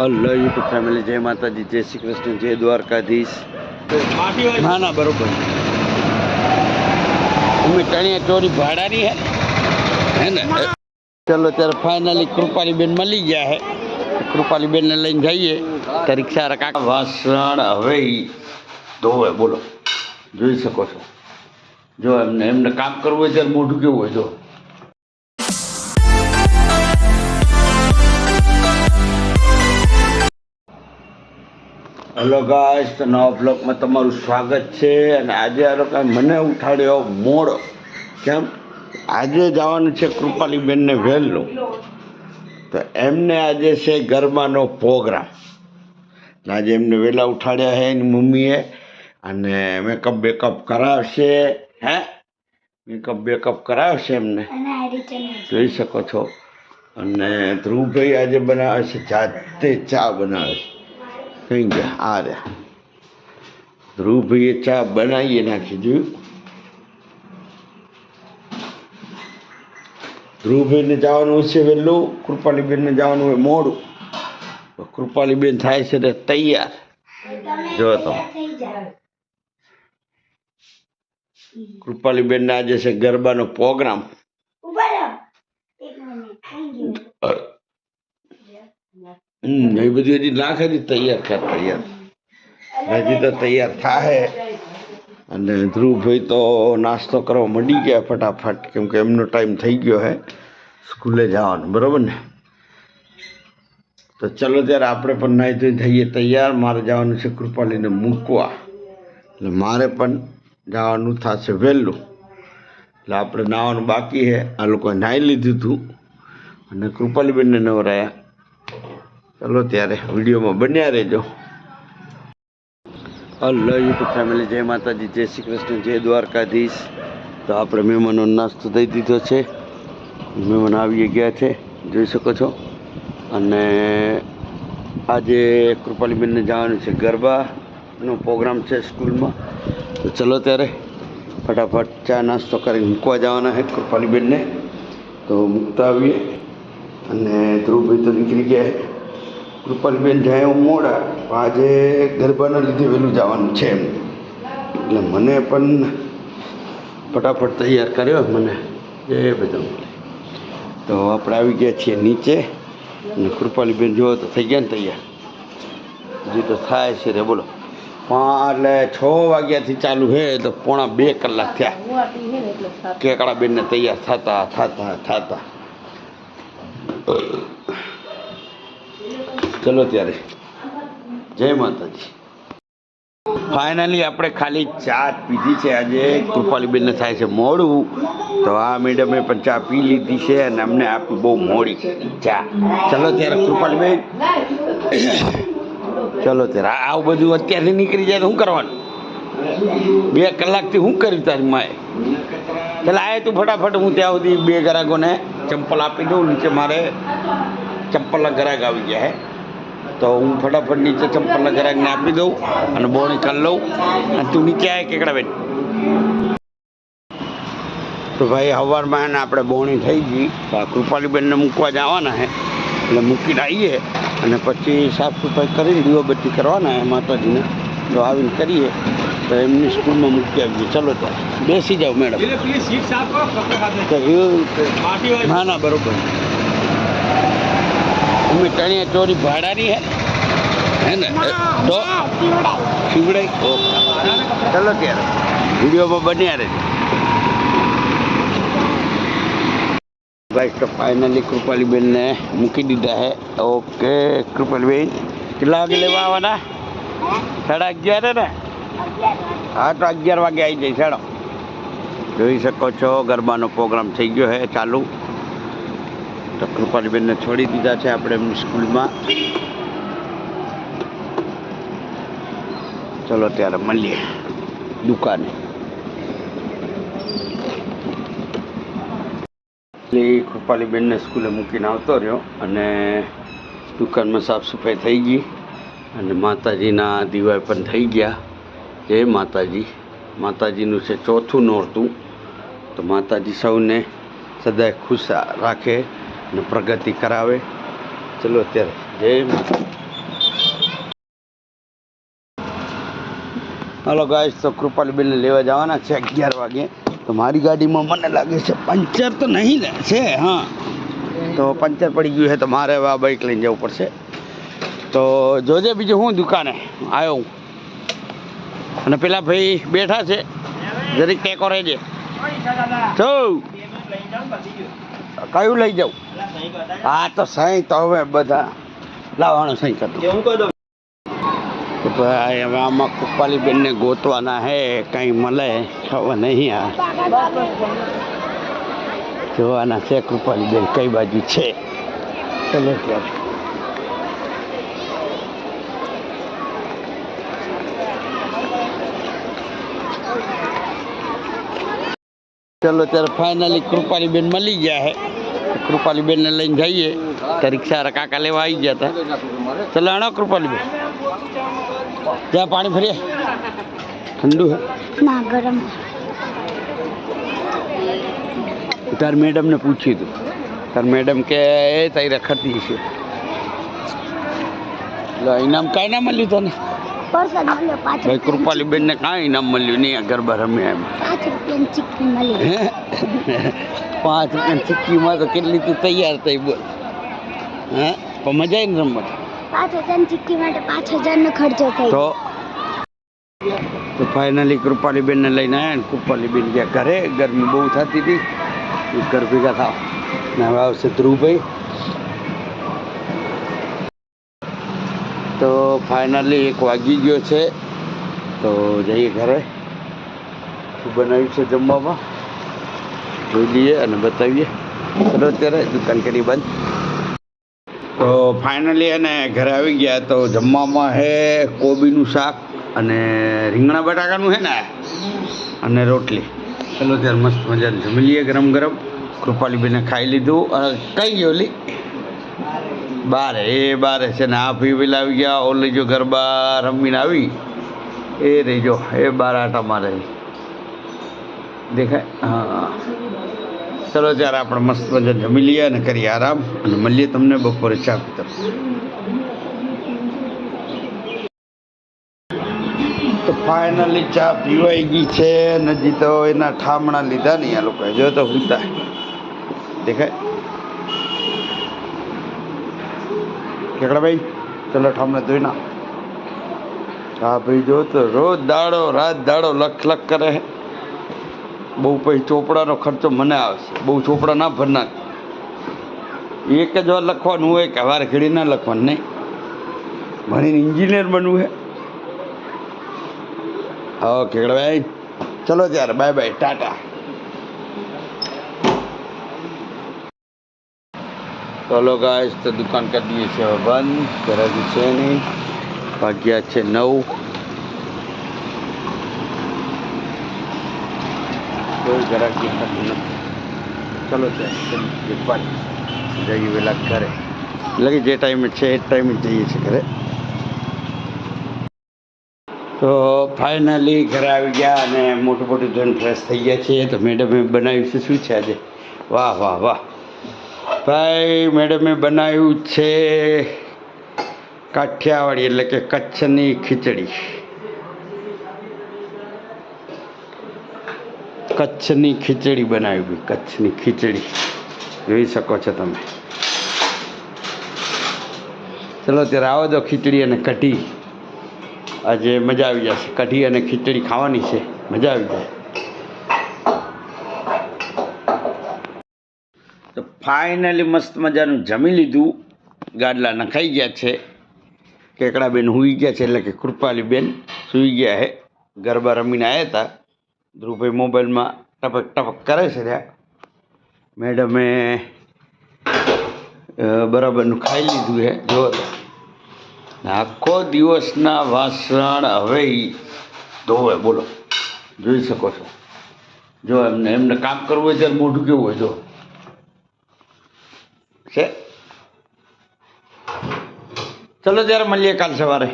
Hello YouTube family જય માતાજી જય શ્રી કૃષ્ણ જય દ્વારકાધીશ ના ના બરોબર. અમે ટણીએ ચોરી ભાડાની હે. હે ને? ચલો ત્યારે ફાઇનલી કૃપાલીબેન મળી ગયા હે. કૃપાલીબેનને લઈને જઈએ. તો રિક્ષા કાકા. વાસણ હવે ધોવે બોલો. જોઈ શકો છો. જો એમને એમને કામ કરવું હોય ત્યારે મોઢું કેવું હોય જો. હલો ગાઈસ તો નવા બ્લોગમાં તમારું સ્વાગત છે અને આજે આ લોકો મને ઉઠાડ્યો મોડો. કેમ? આજે જવાનું છે કૃપાલીબેનને વહેલું. તો એમને આજે છે ગરબાનો પ્રોગ્રામ. આજે એમને વહેલા ઉઠાડ્યા છે એની મમ્મીએ. અને મેકઅપ બેકઅપ કરાવશે. હે? મેકઅપ બેકઅપ કરાવશે એમને? જોઈ શકો છો. અને ધ્રુવભાઈ આજે બનાવે છે જાતે ચા બનાવે છે. કઈ આ રહ્યા ધ્રુવભાઈએ ચા બનાવીએ નાખી જોયું ધ્રુવભાઈને જવાનું છે વહેલું, કૃપાલીબેનને જવાનું હોય મોડું. કૃપાલીબેન થાય છે તે તૈયાર. જો તો. કૃપાલીબેનને આજે છે ગરબાનો પ્રોગ્રામ. હમ, એ બધી હજી ના હજી તૈયાર થાય તૈયાર. હજી તો તૈયાર થાય અને ધ્રુવભાઈ તો નાસ્તો કરવા મંડી ગયા ફટાફટ, કેમ કે એમનો ટાઈમ થઈ ગયો હે. સ્કૂલે જવાનું, બરાબર ને? તો ચલો ત્યારે આપણે પણ નાહી ધોઈ થઈએ તૈયાર. મારે જવાનું છે કૃપાલીને મૂકવા. એટલે મારે પણ જવાનું થશે વહેલું. એટલે આપણે નાહવાનું બાકી છે આ લોકોએ નાહી લીધું હતું અને કૃપાલીબેનને નવરાયા. ચલો ત્યારે વિડીયોમાં બન્યા રહેજો. હલો યુટ્યુબ ફેમિલી જય માતાજી, જય શ્રી કૃષ્ણ, જય દ્વારકાધીશ. તો આપણે મહેમાનો નાસ્તો દઈ દીધો છે. મહેમાન આવી ગયા છે, જોઈ શકો છો. અને આજે કૃપાલીબેનને જવાનું છે ગરબાનો પ્રોગ્રામ છે સ્કૂલમાં. તો ચલો ત્યારે ફટાફટ ચા નાસ્તો કરી મૂકવા જવાના છે કૃપાલીબેનને. તો મૂકતા આવીએ. અને ધ્રુવભાઈ તો નીકળી ગયા કૃપાલબેન જાય હું મોડા. આજે ગરબાના લીધે વહેલું જવાનું છે એમ. એટલે મને પણ ફટાફટ તૈયાર કર્યો મને. એ બધું. તો આપણે આવી ગયા છીએ નીચે. અને કૃપાલીબેન જુઓ તો થઈ ગયા ને તૈયાર. હજી તો થાય છે રે, બોલો. પણ એટલે છ વાગ્યાથી ચાલુ છે, તો પોણા બે કલાક થયા. કેકડાબેનને તૈયાર. થતા થતા થતા. ચલો ત્યારે. જય માતાજી. ફાઇનલી આપણે ખાલી ચા પીધી છે. આજે કૃપાલીબેનને થાય છે મોડું. તો આ મેડમે પણ ચા પી લીધી છે અને અમને આપી બહુ મોડી ચા. ચલો ત્યારે કૃપાલીબેન. ચલો ત્યારે. આવું બધું અત્યારથી નીકળી જાય તો શું કરવાનું? બે કલાકથી શું કર્યું તારી માએ? ચાલ આય તું ફટાફટ હું ત્યાં સુધી બે ગ્રાહકોને ચંપલ આપી દઉં. નીચે મારે ચંપલના ગ્રાહક આવી ગયા હે. તો હું ફટાફટ નીચે ચંપલના ગ્રાહકને આપી દઉં અને બોણી કરી લઉં. અને તું નીચે આવે કેકડા બેન. તો ભાઈ સવારમાં એને આપણે બોણી થઈ ગઈ. તો આ કૃપાલીબેનને મૂકવા જવાના હે. એટલે મૂકીને આવીએ અને પછી સાફ સફાઈ કરીને દીવાબત્તી કરવાના હે માતાજીને. તો આવીને કરીએ. તો એમની સ્કૂલમાં મૂકી આવીએ. ચલો તો. બેસી જાઓ મેડમ. ના ના બરોબર. અમે ટણીએ ચોરી ભાડાની હે? હે ને? તો શિવડાઈ ઓકે ચલો ત્યારે વિડીયોમાં બન્યા રહેજો. ભાઈ તો ફાઇનલી કૃપાલીબેનને મૂકી દીધા હે. ઓકે કૃપાલીબેન કેટલા વાગે લેવા આવવાના? સાડા અગિયાર ને? હા તો અગિયાર વાગે આવી જઈશ હેડો જોઈ શકો છો ગરબાનો પ્રોગ્રામ થઈ ગયો છે ચાલુ. તો કૃપાલીબેનને છોડી દીધા છે આપણે એમની સ્કૂલમાં. ચલો ત્યારે મળીએ દુકાને. એટલે કૃપાલીબેનને સ્કૂલે મૂકીને આવતો રહ્યો અને દુકાનમાં સાફ સફાઈ થઈ ગઈ અને માતાજીના દિવાય પણ થઈ ગયા. જય માતાજી. માતાજીનું છે ચોથું નોરતું. તો માતાજી સૌને સદાય ખુશ રાખે. ને પ્રગતિ કરાવે. ચલો અત્યારે જય હલો ગાય તો કૃપાલબેનને લેવા જવાના છે અગિયાર વાગે. તો મારી ગાડીમાં મને લાગે છે પંચર તો નહીં છે, હા. તો પંચર પડી ગયું છે, તો મારે હવે આ બાઇક લઈને જવું પડશે. તો જોજે બીજું હું દુકાને આવ્યો હું. અને પેલા ભાઈ બેઠા છે. જરીક ટેકો રહેજે. જો. કયું લઈ જાઉં? હા તો સહી તો હવે બધા લાવવાનું સહી કરતું. તો ભાઈ હવે આમાં કૃપાલીબેનને ગોતવાના હે કંઈ મળે ખબર નહીં આ. જોવાના છે કૃપાલીબેન કઈ બાજુ છે. ચલો ત્યારે ચલો ત્યારે ફાઇનલી કૃપાલીબેન મળી ગયા હે. કૃપાલીબેનને લઈને જઈએ. તો રિક્ષા કાકા લેવા આવી ગયા હતા. ચાલો આણો કૃપાલીબેન. ત્યાં પાણી ફરીએ ઠંડુ ના ગરમ તાર મેડમને પૂછ્યું હતું તાર મેડમ કે એ તારી રખડતી છે. એટલે ઇનામ કાંઈ ના મળ્યું તને? મળ્યો પાંચ કૃપાલીબેનને કાંઈ ઇનામ મળ્યું નહીં ગરબા રમ્યા એમ. હે? પાંચ રૂપિયાની સિક્કીમાં તો કેટલી તું તૈયાર થઈ બોલ. હે? પણ મજા આવી ને રમત પાંચ હજારની ચીક્કી માટે પાંચ હજારનો ખર્ચો થાય તો? તો ફાઇનલી કૃપાલીબેનને લઈને આવ્યા ને. કૃપાલીબેન ગયા ઘરે. ગરમી બહુ થતી હતી. ઘર ભેગા થાવ. ને હવે આવશે ધ્રુવભાઈ. તો ફાઇનલી એક વાગી ગયો છે. તો જઈએ ઘરે. શું બનાવ્યું છે જમવામાં? જોઈ લઈએ અને બતાવીએ. ચલો અત્યારે દુકાન કરી બંધ. તો ફાઇનલી એને ઘરે આવી ગયા તો જમવામાં હે કોબીનું શાક અને રીંગણા બટાકાનું હે ને? અને રોટલી. ચલો ત્યારે મસ્ત મજા જમી લઈએ ગરમ ગરમ. કૃપાલીબેને ખાઈ લીધું. અને કઈ ગયો ઓલી બારે. એ બારે છે ને આ ફી પેલા આવી ગયા. ઓલી જો ગરબા રમીને આવી. એ રહી જો એ બાર આટા મારે. દેખાય. હા. ચલો ત્યારે આપણે મસ્ત મજા જમી લઈએ અને કરીએ આરામ અને મળીએ તમને બપોરે ચા પીતર તો ફાઇનલી ચા પીવાઈ ગઈ છે નજી તો એના ઠામણા લીધા નહીં આ લોકોએ. જો તો હુતા. દેખાય. કેકડા ભાઈ, ચલો ઠામણા ધોઈ ના હા ભાઈ જો તો રોજ દાડો, રાત દાડો લખ લખ કરે બહુ પછી ચોપડાનો ખર્ચો મને આવશે. બહુ ચોપડા ના ભરનાર એક જ વાર લખવાનું હોય કે વાર ઘડી ના લખવાનું, નહીં. ભણીને એન્જિનિયર બનવું છે હા કેકડાભાઈ ચલો ત્યારે, બાય બાય, ટાટા. ચલો ગાય તો દુકાન કરી દઈએ છીએ બંધ. કરાવી છે નહીં. વાગ્યા છે નવ. કોઈ જરાક દેખાતું નથી. ચલો જઈએ વેલા ઘરે. એટલે જે ટાઈમે છે એ ટાઈમે જઈએ છીએ ઘરે. તો ફાઇનલી ઘરે આવી ગયા અને મોટું મોટું ધોઈને ફ્રેશ થઈ ગયા છીએ. તો મેડમે બનાવ્યું છે, શું છે આજે? વાહ વાહ વાહ. ભાઈ મેડમે બનાવ્યું છે કાઠિયાવાડી એટલે કે કચ્છની ખીચડી. કચ્છની ખીચડી બનાવી કચ્છની ખીચડી. જોઈ શકો છો તમે. ચલો ત્યારે આવો દો ખીચડી અને કઢી. આજે મજા આવી જશે. કઢી અને ખીચડી ખાવાની છે. મજા આવી જાય. તો ફાઇનલી મસ્ત મજાનું જમી લીધું. ગાડલા નખાઈ ગયા છે. કેકડાબેન હુઈ ગયા છે, એટલે કે કૃપાલીબેન સૂઈ ગયા હે. ગરબા રમીને આવ્યા હતા. ધ્રુવભાઈ મોબાઈલમાં ટપક ટપક કરે છે ત્યાં. મેડમે બરાબરનું ખાઈ લીધું છે. જો આખો દિવસના વાસણ હવે ધોવે, બોલો. જોઈ શકો છો. જો એમને એમને કામ કરવું હોય ત્યારે મોઢું કેવું હોય, જો. છે? ચલો ત્યારે મળીએ કાલ સવારે.